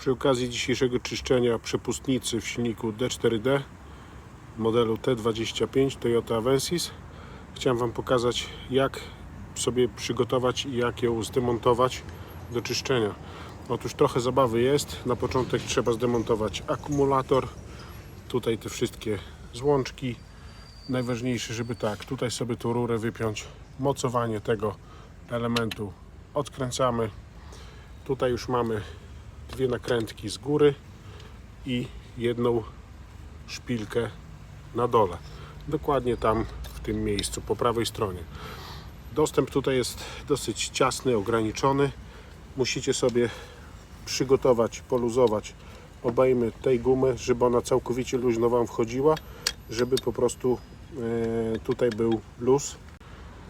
Przy okazji dzisiejszego czyszczenia przepustnicy w silniku D4D modelu T25 Toyota Avensis chciałem Wam pokazać jak sobie przygotować i jak ją zdemontować do czyszczenia. Otóż trochę zabawy jest. Na początek trzeba zdemontować akumulator, tutaj te wszystkie złączki. Najważniejsze, żeby tak, tutaj sobie tą rurę wypiąć. Mocowanie tego elementu odkręcamy. Tutaj już mamy dwie nakrętki z góry i jedną szpilkę na dole. Dokładnie tam w tym miejscu, po prawej stronie. Dostęp tutaj jest dosyć ciasny, ograniczony. Musicie sobie przygotować, poluzować obejmy tej gumy, żeby ona całkowicie luźno Wam wchodziła, żeby po prostu e, tutaj był luz.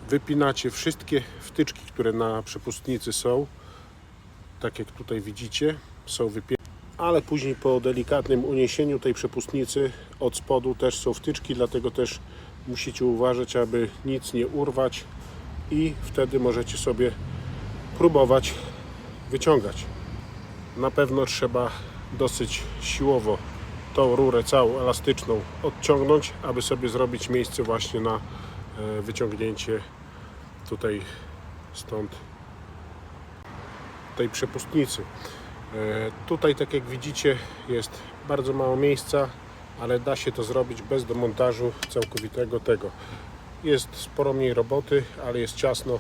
Wypinacie wszystkie wtyczki, które na przepustnicy są, tak jak tutaj widzicie, są wypięte. Ale później po delikatnym uniesieniu tej przepustnicy od spodu też są wtyczki, dlatego też musicie uważać, aby nic nie urwać i wtedy możecie sobie próbować wyciągać. Na pewno trzeba dosyć siłowo tą rurę całą elastyczną odciągnąć, aby sobie zrobić miejsce właśnie na e, wyciągnięcie tutaj stąd tej przepustnicy. E, Tutaj, tak jak widzicie, jest bardzo mało miejsca, ale da się to zrobić bez demontażu całkowitego tego. Jest sporo mniej roboty, ale jest ciasno.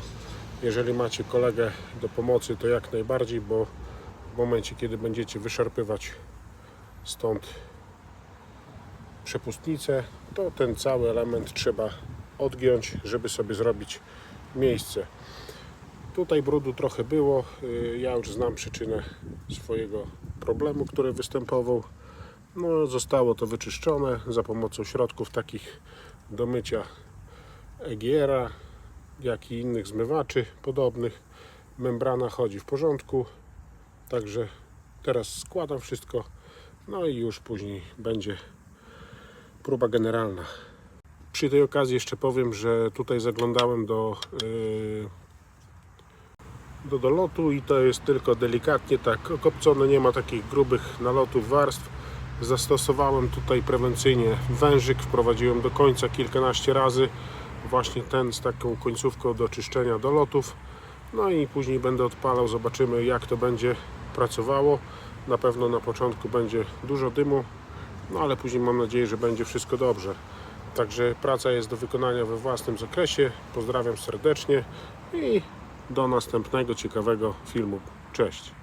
Jeżeli macie kolegę do pomocy, to jak najbardziej, bo w momencie, kiedy będziecie wyszarpywać stąd przepustnicę, to ten cały element trzeba odgiąć, żeby sobie zrobić miejsce. Tutaj brudu trochę było. Y, Ja już znam przyczynę swojego problemu, który występował. No, zostało to wyczyszczone za pomocą środków takich do mycia EGR-a, jak i innych zmywaczy podobnych. Membrana chodzi w porządku. Także teraz składam wszystko. No i już później będzie próba generalna. Przy tej okazji jeszcze powiem, że tutaj zaglądałem do yy, do dolotu i to jest tylko delikatnie tak okopcone, nie ma takich grubych nalotów warstw. Zastosowałem tutaj prewencyjnie wężyk, wprowadziłem do końca kilkanaście razy, właśnie ten z taką końcówką do czyszczenia dolotów. No i później będę odpalał, zobaczymy jak to będzie pracowało. Na pewno na początku będzie dużo dymu, no ale później mam nadzieję, że będzie wszystko dobrze. Także praca jest do wykonania we własnym zakresie. Pozdrawiam serdecznie i do następnego ciekawego filmu. Cześć!